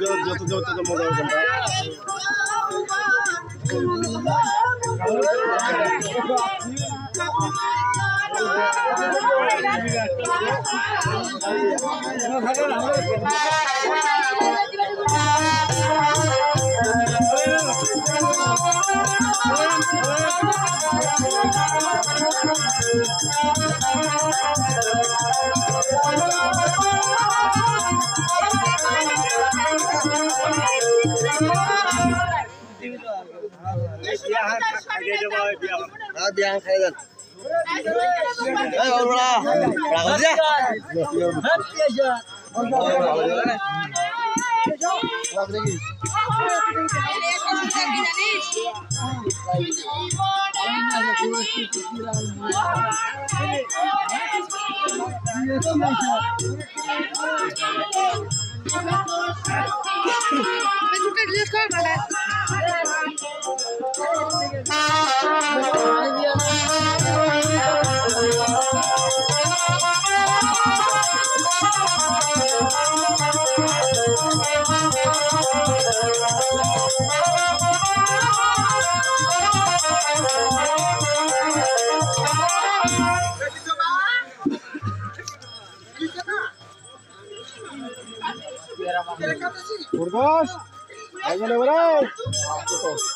যত যত মজা হবে রিলিজ কর Burgos, ahí viene Burgos.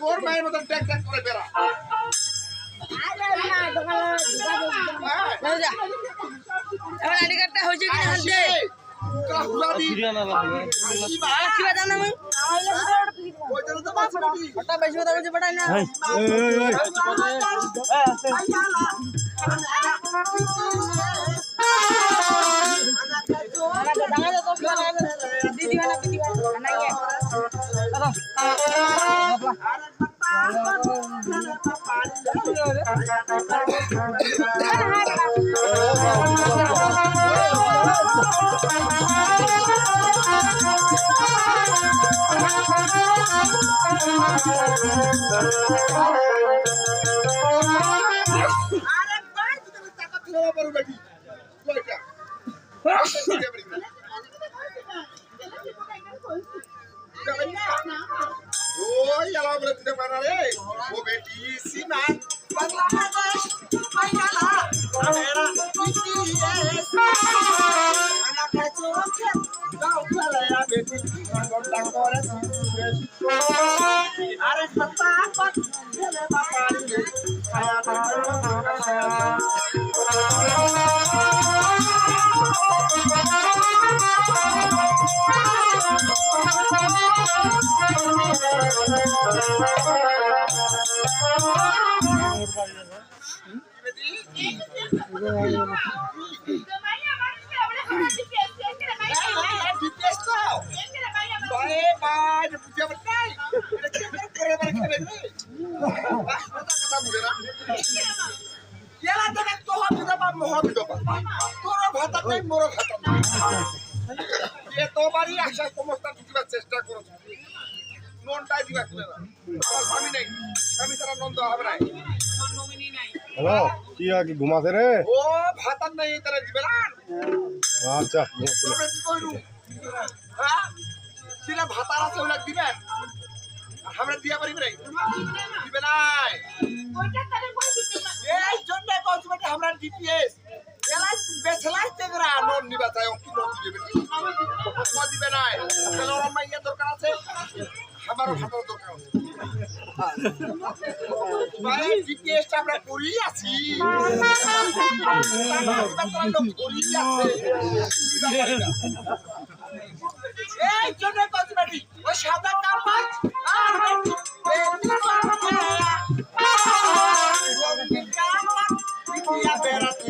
তোর মায়ের মতন ট্যাক ট্যাক করে বেড়া এবার আইডি কার্ডটা হয়েছে কি না দে ওই দিবার চেষ্টা করছ ননটাই দিবা না আমার স্বামী নেই। স্বামী ছাড়া নন্দ হবে না হ্যালো কি আর কি ঘুমাছে রে? ও ভাতার নাই তারা দিবে না। আচ্ছা কি কইরু? হ্যাঁ? সিনা ভাতার আছে ওলা দিবেন আমরা দিয়া পারিব নাই। দিবে নাই। এই জন্য কইছি আমরা ডিপিএস এলাই বেছলাই তেগরা নন নিবা চাই কি নন দিবে বেটি দিবে নাই আমারও হাতের দরকার আছে। ভাই জিজ্ঞেসটা আমরা করেই আছি। আছে। এই জন্য কসমেটিক ওই সাদা কাপড়। আর বেড়াতে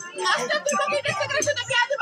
তো ওরা দেখি আলাম নাই সেটা না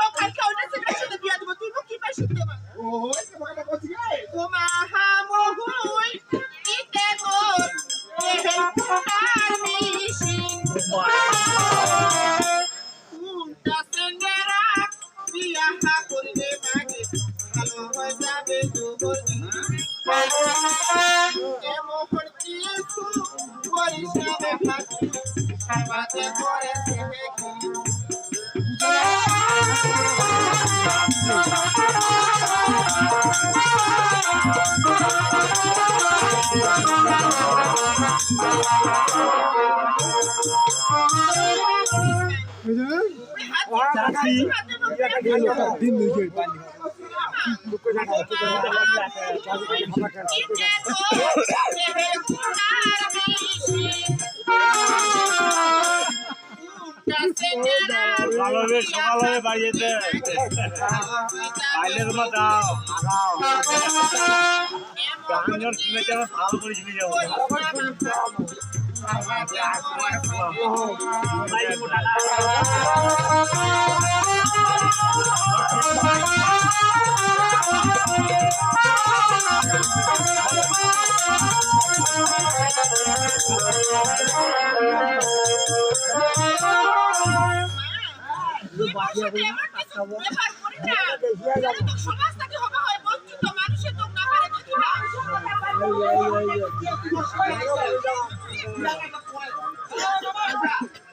ভালোভাবে সকালে বাড়িতে বাইরে তোমার যাও গান শুনেছি আমার ভালো করে শুনে যাব সমাজটাকে হবে হয় বঞ্চিত মানুষের তো না পারে দেখিবা